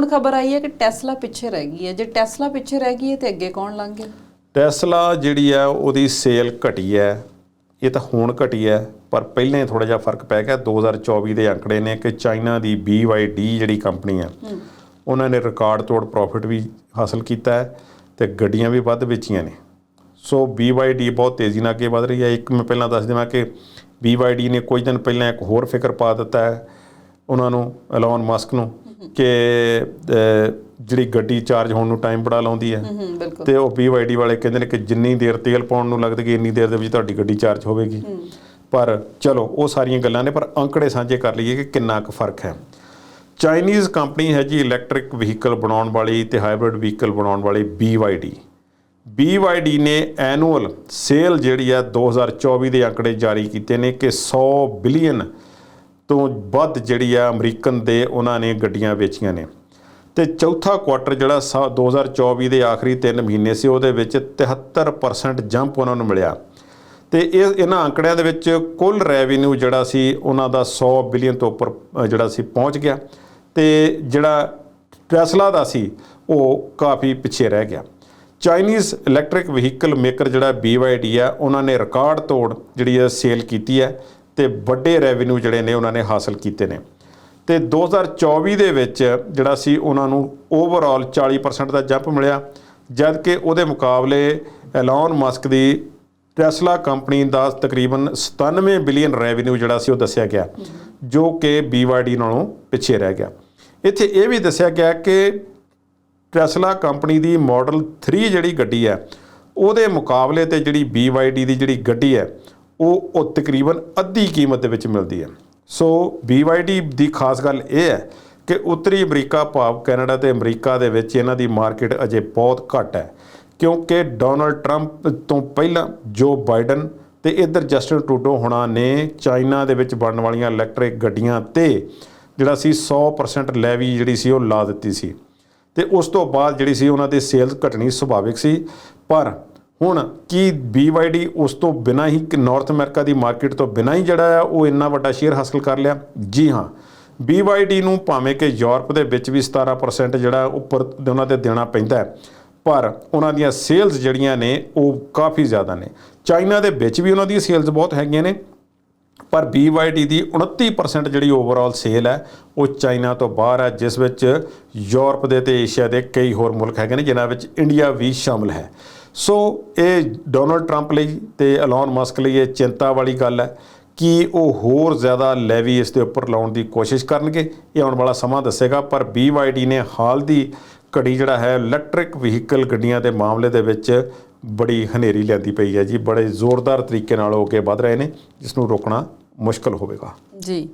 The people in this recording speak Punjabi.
ਹੁਣ ਖਬਰ ਆਈ ਹੈ ਕਿ ਟੈਸਲਾ ਪਿੱਛੇ ਰਹਿ ਗਈ ਹੈ। ਜੇ ਟੈਸਲਾ ਪਿੱਛੇ ਰਹਿ ਗਈ ਹੈ ਤੇ ਅੱਗੇ ਕੌਣ ਲੰਘੇ ਟੈਸਲਾ ਜਿਹੜੀ ਆ ਉਹਦੀ ਸੇਲ ਘਟੀ ਹੈ। ਇਹ ਤਾਂ ਹੁਣ ਘਟੀ ਹੈ ਪਰ ਪਹਿਲਾਂ ਹੀ ਥੋੜਾ ਜਿਹਾ ਫ਼ਰਕ ਪੈ ਗਿਆ। 2024 ਦੇ ਅੰਕੜੇ ਨੇ ਕਿ ਚਾਈਨਾ ਦੀ BYD ਜਿਹੜੀ ਕੰਪਨੀ ਆ ਉਹਨਾਂ ਨੇ ਰਿਕਾਰਡ ਤੋੜ ਪ੍ਰੋਫਿਟ ਵੀ ਹਾਸਲ ਕੀਤਾ ਹੈ ਤੇ ਗੱਡੀਆਂ ਵੀ ਵੱਧ ਵੇਚੀਆਂ ਨੇ। ਸੋ BYD ਬਹੁਤ ਤੇਜ਼ੀ ਨਾਲ ਅੱਗੇ ਵਧ ਰਹੀ ਹੈ। ਇੱਕ ਮੈਂ ਪਹਿਲਾਂ ਦੱਸ ਦੇਵਾਂ ਕਿ BYD ਨੇ ਕੁਝ ਦਿਨ ਪਹਿਲਾਂ ਇੱਕ ਹੋਰ ਫਿਕਰ ਪਾ ਦਿੱਤਾ ਹੈ। ਉਹਨਾਂ ਨੂੰ ਐਲਨ ਮਸਕ ਨੂੰ ਕਿ ਜਿਹੜੀ ਗੱਡੀ ਚਾਰਜ ਹੋਣ ਨੂੰ ਟਾਈਮ ਬੜਾ ਲਾਉਂਦੀ ਹੈ। ਤੇ ਉਹ BYD ਵਾਲੇ ਕਹਿੰਦੇ ਨੇ ਕਿ ਜਿੰਨੀ ਦੇਰ ਤੇਲ ਪਾਉਣ ਨੂੰ ਲੱਗਦੀ ਇੰਨੀ ਦੇਰ ਦੇ ਵਿੱਚ ਤੁਹਾਡੀ ਗੱਡੀ ਚਾਰਜ ਹੋਵੇਗੀ। ਪਰ ਚਲੋ ਉਹ ਸਾਰੀਆਂ ਗੱਲਾਂ ਨੇ ਪਰ ਅੰਕੜੇ ਸਾਂਝੇ ਕਰ ਲਈਏ ਕਿ ਕਿੰਨਾ ਕੁ ਫ਼ਰਕ ਹੈ। ਚਾਈਨੀਜ਼ ਕੰਪਨੀ ਹੈ ਜੀ ਇਲੈਕਟ੍ਰਿਕ ਵਹੀਕਲ ਬਣਾਉਣ ਵਾਲੀ ਤੇ ਹਾਈਬ੍ਰਿਡ ਵਹੀਕਲ ਬਣਾਉਣ ਵਾਲੀ BYD BYD ਨੇ ਐਨੂਅਲ ਸੇਲ ਜਿਹੜੀ ਹੈ 2024 ਦੇ ਅੰਕੜੇ ਜਾਰੀ ਕੀਤੇ ਨੇ ਕਿ 100 ਬਿਲੀਅਨ ਤੋਂ ਵੱਧ ਜਿਹੜੀ ਆ ਅਮਰੀਕਨ ਦੇ ਉਹਨਾਂ ਨੇ ਗੱਡੀਆਂ ਵੇਚੀਆਂ ਨੇ। ਤੇ ਚੌਥਾ ਕੁਆਟਰ ਜਿਹੜਾ ਸਾ- 2024 ਦੇ ਆਖਰੀ 3 ਮਹੀਨੇ ਸੀ, ਉਹਦੇ ਵਿੱਚ 73% ਜੰਪ ਉਹਨਾਂ ਨੂੰ ਮਿਲਿਆ। ਤੇ ਇਹ, ਇਹਨਾਂ ਅੰਕੜਿਆਂ ਦੇ ਵਿੱਚ ਕੁੱਲ ਰੈਵਨਿਊ ਜਿਹੜਾ ਸੀ, ਉਹਨਾਂ ਦਾ 100 ਬਿਲੀਅਨ ਤੋਂ ਉੱਪਰ ਜਿਹੜਾ ਸੀ, ਪਹੁੰਚ ਗਿਆ। ਤੇ ਜਿਹੜਾ ਟੈਸਲਾ ਦਾ ਸੀ, ਉਹ ਕਾਫੀ ਪਿੱਛੇ ਰਹਿ ਗਿਆ। ਚਾਈਨੀਜ਼ ਇਲੈਕਟ੍ਰਿਕ ਵਹੀਕਲ ਮੇਕਰ ਜਿਹੜਾ BYD ਆ, ਉਹਨਾਂ ਨੇ ਰਿਕਾਰਡ ਤੋੜ ਜਿਹੜੀ ਹੈ ਸੇਲ ਕੀਤੀ ਹੈ। ਤੇ ਵੱਡੇ ਰੈਵਨਿਊ ਜਿਹੜੇ ਨੇ ਉਹਨਾਂ ਨੇ ਹਾਸਲ ਕੀਤੇ ਨੇ। ਤੇ 2024 ਦੇ ਵਿੱਚ ਜਿਹੜਾ ਸੀ ਉਹਨਾਂ ਨੂੰ ਓਵਰਆਲ 40% ਦਾ ਜੰਪ ਮਿਲਿਆ ਜਦ ਕਿ ਉਹਦੇ ਮੁਕਾਬਲੇ ਐਲਨ ਮਸਕ ਦੀ ਟੈਸਲਾ ਕੰਪਨੀ ਦਾ ਤਕਰੀਬਨ 97 ਬਿਲੀਅਨ ਰੈਵਨਿਊ ਜਿਹੜਾ ਸੀ ਉਹ ਦੱਸਿਆ ਗਿਆ, ਜੋ ਕਿ BYD ਨਾਲੋਂ ਪਿੱਛੇ ਰਹਿ ਗਿਆ। ਇੱਥੇ ਇਹ ਵੀ ਦੱਸਿਆ ਗਿਆ ਕਿ ਟੈਸਲਾ ਕੰਪਨੀ ਦੀ ਮਾਡਲ 3 ਜਿਹੜੀ ਗੱਡੀ ਹੈ, ਉਹਦੇ ਮੁਕਾਬਲੇ ਤੇ ਜਿਹੜੀ BYD ਦੀ ਜਿਹੜੀ ਗੱਡੀ ਹੈ ਉਹ ਉਹ ਤਕਰੀਬਨ ਅੱਧੀ ਕੀਮਤ ਦੇ ਵਿੱਚ ਮਿਲਦੀ ਹੈ। ਸੋ BYD ਦੀ ਖਾਸ ਗੱਲ ਇਹ ਹੈ ਕਿ ਉੱਤਰੀ ਅਮਰੀਕਾ ਭਾਵ ਕੈਨੇਡਾ ਤੇ ਅਮਰੀਕਾ ਦੇ ਵਿੱਚ ਇਹਨਾਂ ਦੀ ਮਾਰਕੀਟ ਅਜੇ ਬਹੁਤ ਘੱਟ ਹੈ, ਕਿਉਂਕਿ ਡੋਨਲਡ ਟਰੰਪ ਤੋਂ ਪਹਿਲਾਂ ਜੋ ਬਾਈਡਨ ਤੇ ਇੱਧਰ ਜਸਟਿਨ ਟਰੂਡੋ ਹੋਣਾ ਨੇ ਚਾਈਨਾ ਦੇ ਵਿੱਚ ਬਣਨ ਵਾਲੀਆਂ ਇਲੈਕਟ੍ਰਿਕ ਗੱਡੀਆਂ ਤੇ ਜਿਹੜਾ ਸੀ 100% ਲੈਵੀ ਜਿਹੜੀ ਸੀ ਉਹ ਲਾ ਦਿੱਤੀ ਸੀ। ਤੇ ਉਸ ਤੋਂ ਬਾਅਦ ਜਿਹੜੀ ਸੀ ਉਹਨਾਂ ਦੀ ਸੇਲਸ ਘਟਣੀ ਸੁਭਾਵਿਕ ਸੀ, ਪਰ ਹੁਣ ਕੀ BYD ਉਸ ਤੋਂ ਬਿਨਾਂ ਹੀ ਨਾਰਥ ਅਮਰੀਕਾ ਦੀ ਮਾਰਕੀਟ ਤੋਂ ਬਿਨਾਂ ਹੀ ਜਿਹੜਾ ਆ, ਉਹ ਇੰਨਾ ਵੱਡਾ ਸ਼ੇਅਰ ਹਾਸਲ ਕਰ ਲਿਆ? ਜੀ ਹਾਂ। BYD ਨੂੰ ਭਾਵੇਂ ਕਿ ਯੂਰਪ ਦੇ ਵਿੱਚ ਵੀ 17% ਜਿਹੜਾ ਉੱਪਰ ਉਹਨਾਂ ਤੇ ਦੇਣਾ ਪੈਂਦਾ ਪਰ ਉਹਨਾਂ ਦੀਆਂ ਸੇਲਸ ਜਿਹੜੀਆਂ ਨੇ, ਉਹ ਕਾਫੀ ਜ਼ਿਆਦਾ ਨੇ। ਚਾਈਨਾ ਦੇ ਵਿੱਚ ਵੀ ਉਹਨਾਂ ਦੀਆਂ ਸੇਲਸ ਬਹੁਤ ਹੈਗੀਆਂ ਨੇ, ਪਰ BYD ਦੀ 29% ਜਿਹੜੀ ਓਵਰਆਲ ਸੇਲ ਹੈ, ਉਹ ਚਾਈਨਾ ਤੋਂ ਬਾਹਰ ਹੈ, ਜਿਸ ਵਿੱਚ ਯੂਰਪ ਦੇ ਤੇ ਏਸ਼ੀਆ ਦੇ ਕਈ ਹੋਰ ਮੁਲਕ ਹੈਗੇ ਨੇ, ਜਿਨ੍ਹਾਂ ਵਿੱਚ ਇੰਡੀਆ ਵੀ ਸ਼ਾਮਲ ਹੈ। ਸੋ ਇਹ ਡੋਨਲਡ ਟਰੰਪ ਲਈ ਤੇ ਐਲਨ ਮਸਕ ਲਈ ਇਹ ਚਿੰਤਾ ਵਾਲੀ ਗੱਲ ਹੈ ਕਿ ਉਹ ਹੋਰ ਜ਼ਿਆਦਾ ਲੈਵੀ ਇਸ ਦੇ ਉੱਪਰ ਲਾਉਣ ਦੀ ਕੋਸ਼ਿਸ਼ ਕਰਨਗੇ। ਇਹ ਆਉਣ ਵਾਲਾ ਸਮਾਂ ਦੱਸੇਗਾ, ਪਰ BYD ਨੇ ਹਾਲ ਦੀ ਘੜੀ ਜਿਹੜਾ ਹੈ, ਇਲੈਕਟ੍ਰਿਕ ਵਹੀਕਲ ਗੱਡੀਆਂ ਦੇ ਮਾਮਲੇ ਦੇ ਵਿੱਚ ਬੜੀ ਹਨੇਰੀ ਲਿਆਂਦੀ ਪਈ ਹੈ ਜੀ। ਬੜੇ ਜ਼ੋਰਦਾਰ ਤਰੀਕੇ ਨਾਲ ਹੋ ਕੇ ਵੱਧ ਰਹੇ ਨੇ, ਜਿਸ ਨੂੰ ਰੋਕਣਾ ਮੁਸ਼ਕਲ ਹੋਵੇਗਾ। ਜੀ।